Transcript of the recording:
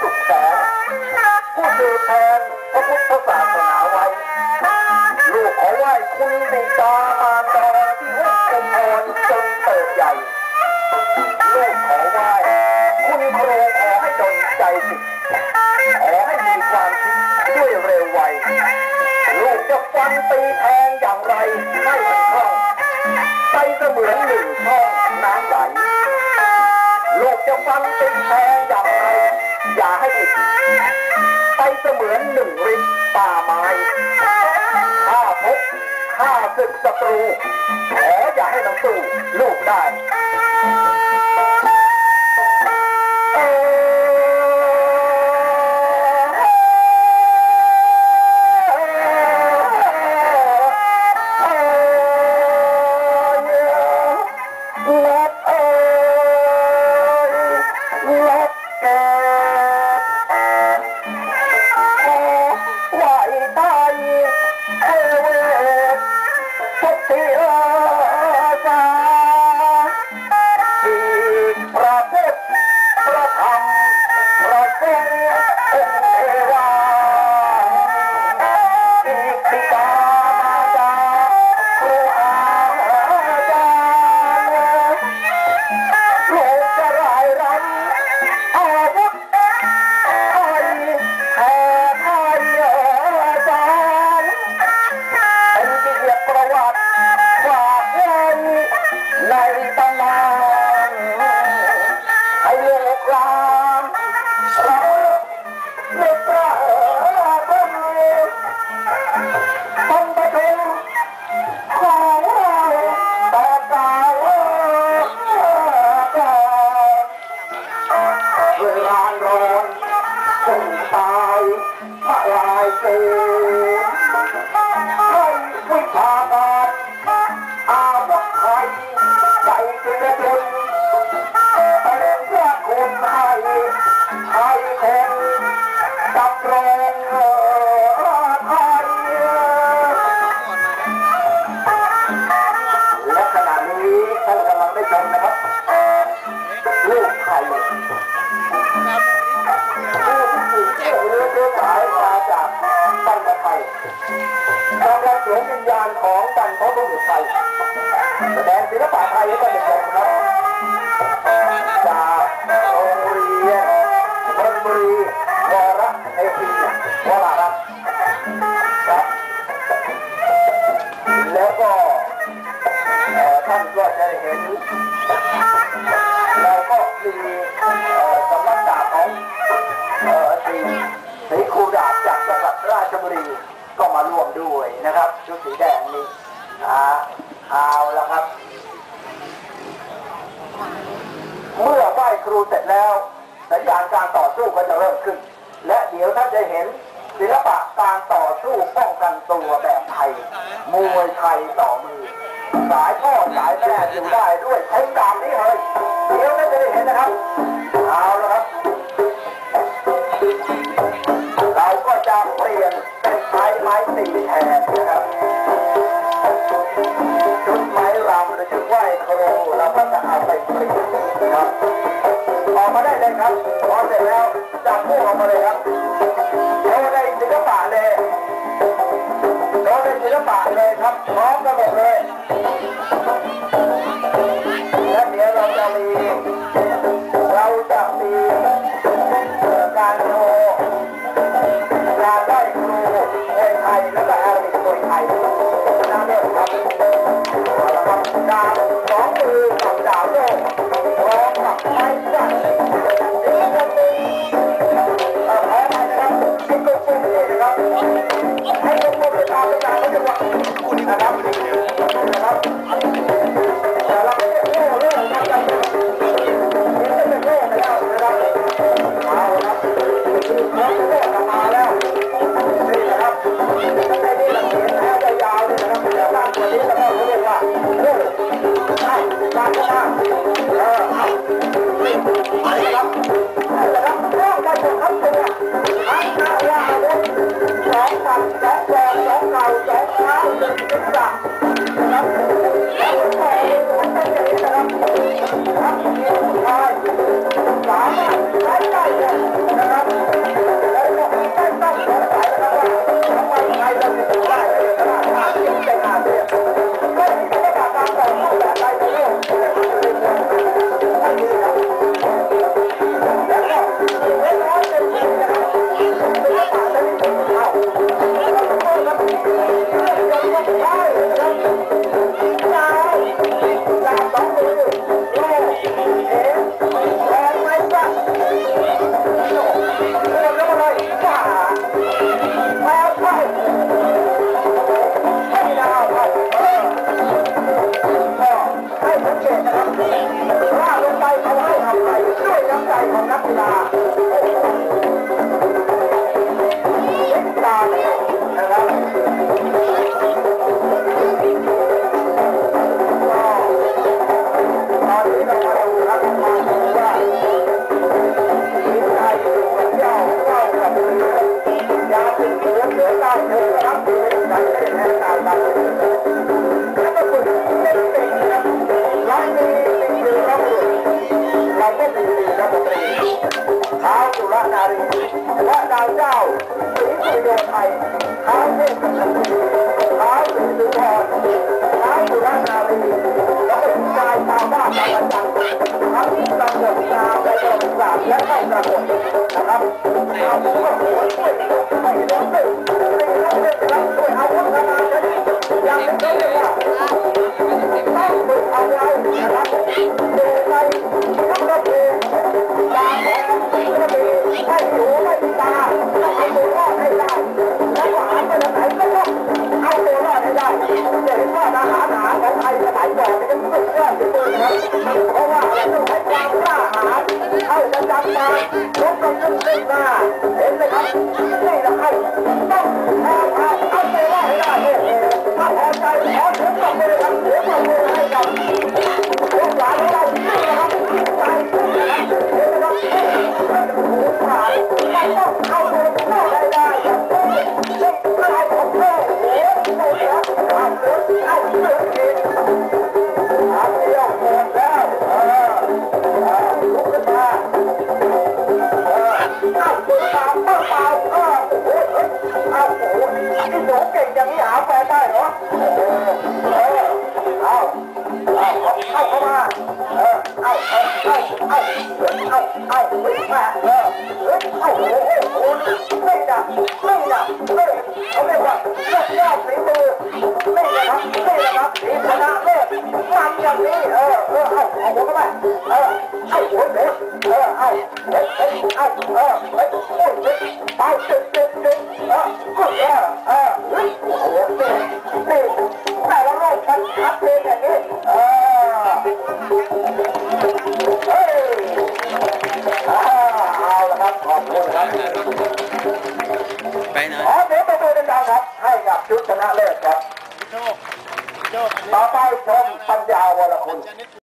สุขแสนผู้สืบแทนพระพุทธศาสนาไว้ ลูกขอไหว้คุณบิดามารดาที่ให้กมลจนเติบใหญ่ ลูกขอไหว้คุณครูขอให้ดลใจสิขอให้มีความคิดด้วยเร็วไว ลูกจะฟันตีแทงอย่างไรให้มันคล่องไปเสมือนหนึ่งช่องน้ำไหล ลูกจะฟันตีแทงอย่างไร อย่าให้ติดไปเสมือนหนึ่งริมป่าไม้ข้าพบข้าศึกศัตรูขออย่าให้มันสู้ลูกได้ายมาลายเกิน บุรีก็มาร่วมด้วยนะครับชุดสีแดงนี้อ่าเอาละครับ เมื่อไหว้ครูเสร็จแล้วสัญญาณการต่อสู้ก็จะเริ่มขึ้น และเดี๋ยวท่านจะเห็นศิลปะการต่อสู้ป้องกันตัวแบบไทยมวยไทยต่อมือ สายพ่อสายแม่อยู่ได้ด้วยใช้ดาบนี้เลยเดี๋ยวท่านจะได้เห็นนะครับ เอาละครับ จะเปลี่ยนเป็นใช้ไม้ตีแทนนะครับชุดไม้รำหรือชุดไหว้ครูเราก็จะเอาไปเปลี่ยนะครับออกมาได้เลยครับพอเสร็จแล้วจับพวกออกมาเลยครับโชว์ในศิลปะเลยโชว์ในศิลปะเลยครับพร้อมกันหมดเลย และดาวเจ้าสีสุริโยไทยท้าวเวสสันตุท้าวสีสุวรรณท้าวสุรานารีและเป็นชายชาวบ้านตะวันตกทั้งที่ปรากฏนาในะวัติศสาร์และไม่รากฏนะครับเราก็ควรช่วย ไม่ดับไม่ดับไม่ เขาเรียกว่าเลือดยอดฝีมือนี่นะครับนี่นะครับทีมชนะเลิศมันอย่างนี้เออเออเอาเอาหัวเข้าไปเออเอาหัวเด็กเออเอาเด็กเด็เอาเออ মাথায় ভ্রম সন্দেহ অবলক্ষণ